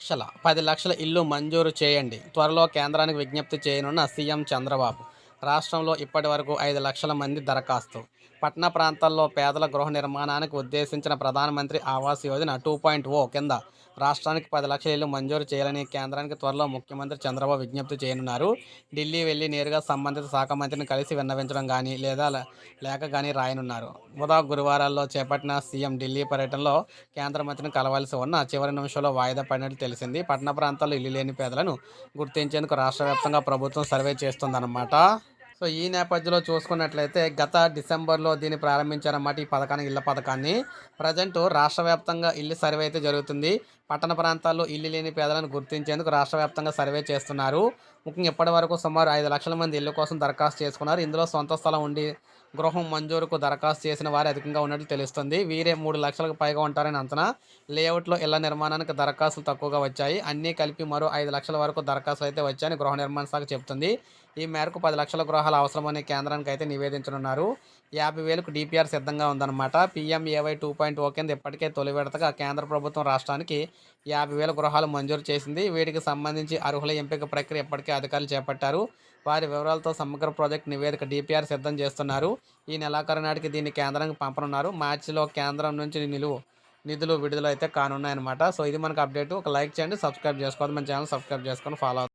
లక్షల పది లక్షల ఇల్లు మంజూరు చేయండి. త్వరలో కేంద్రానికి విజ్ఞప్తి చేయనున్న సీఎం చంద్రబాబు. రాష్ట్రంలో ఇప్పటి వరకు ఐదు లక్షల మంది దరఖాస్తు. పట్టణ ప్రాంతాల్లో పేదల గృహ నిర్మాణానికి ఉద్దేశించిన ప్రధానమంత్రి Awas Yojana two point o కింద రాష్ట్రానికి పది లక్షల ఇల్లు మంజూరు చేయాలని కేంద్రానికి త్వరలో ముఖ్యమంత్రి చంద్రబాబు విజ్ఞప్తి చేయనున్నారు. ఢిల్లీ వెళ్ళి నేరుగా సంబంధిత శాఖ మంత్రిని కలిసి విన్నవించడం కానీ లేదా లేఖ కానీ రాయనున్నారు. ఉదా గురువారాల్లో చేపట్టిన సీఎం ఢిల్లీ పర్యటనలో కేంద్ర మంత్రిని కలవాల్సి ఉన్న చివరి నిమిషంలో వాయిదా పడినట్లు తెలిసింది. పట్టణ ప్రాంతాల్లో ఇల్లు లేని పేదలను గుర్తించేందుకు రాష్ట్ర ప్రభుత్వం సర్వే చేస్తుందన్నమాట. సో ఈ నేపథ్యంలో చూసుకున్నట్లయితే గత డిసెంబర్లో దీన్ని ప్రారంభించారన్నమాట ఈ పథకాన్ని ఇళ్ళ పథకాన్ని. ప్రజెంట్ రాష్ట్ర వ్యాప్తంగా ఇల్లు సర్వే అయితే జరుగుతుంది. పట్టణ ప్రాంతాల్లో ఇల్లు లేని పేదలను గుర్తించేందుకు రాష్ట్ర వ్యాప్తంగా సర్వే చేస్తున్నారు. ముఖ్యంగా ఇప్పటి వరకు సుమారు ఐదు లక్షల మంది ఇల్లు కోసం దరఖాస్తు చేసుకున్నారు. ఇందులో సొంత స్థలం ఉండి గృహం మంజూరుకు దరఖాస్తు చేసిన వారు అధికంగా ఉన్నట్లు తెలుస్తుంది. వీరే మూడు లక్షలకు పైగా ఉంటారని అంచనా. లేఅవుట్లో ఇళ్ళ నిర్మాణానికి దరఖాస్తులు తక్కువగా వచ్చాయి. అన్నీ కలిపి మరో ఐదు లక్షల వరకు దరఖాస్తులు అయితే వచ్చాయని గృహ నిర్మాణ శాఖ చెబుతుంది. ఈ మేరకు పది లక్షల గృహాలు అవసరమని కేంద్రానికి అయితే నివేదించనున్నారు. యాభై వేలకు డిపిఆర్ సిద్ధంగా ఉందన్నమాట. పిఎంఏవై టూ పాయింట్ ఓ కింద ఇప్పటికే తొలి విడతగా కేంద్ర ప్రభుత్వం రాష్ట్రానికి యాభై వేల గృహాలు మంజూరు చేసింది. వీటికి సంబంధించి అర్హుల ఎంపిక ప్రక్రియ ఇప్పటికే అధికారులు చేపట్టారు. వారి వివరాలతో సమగ్ర ప్రాజెక్ట్ నివేదిక డిపిఆర్ సిద్ధం చేస్తున్నారు. ఈ నెలాఖరు నాటికి దీన్ని కేంద్రానికి పంపనున్నారు. మార్చిలో కేంద్రం నుంచి నిలువు నిధులు విడుదల అయితే కానున్నాయన్నమాట. సో ఇది మనకు అప్డేట్. ఒక లైక్ చేయండి సబ్స్క్రైబ్ చేసుకోవద్దు. మన ఛానల్ సబ్స్క్రైబ్ చేసుకొని ఫాలో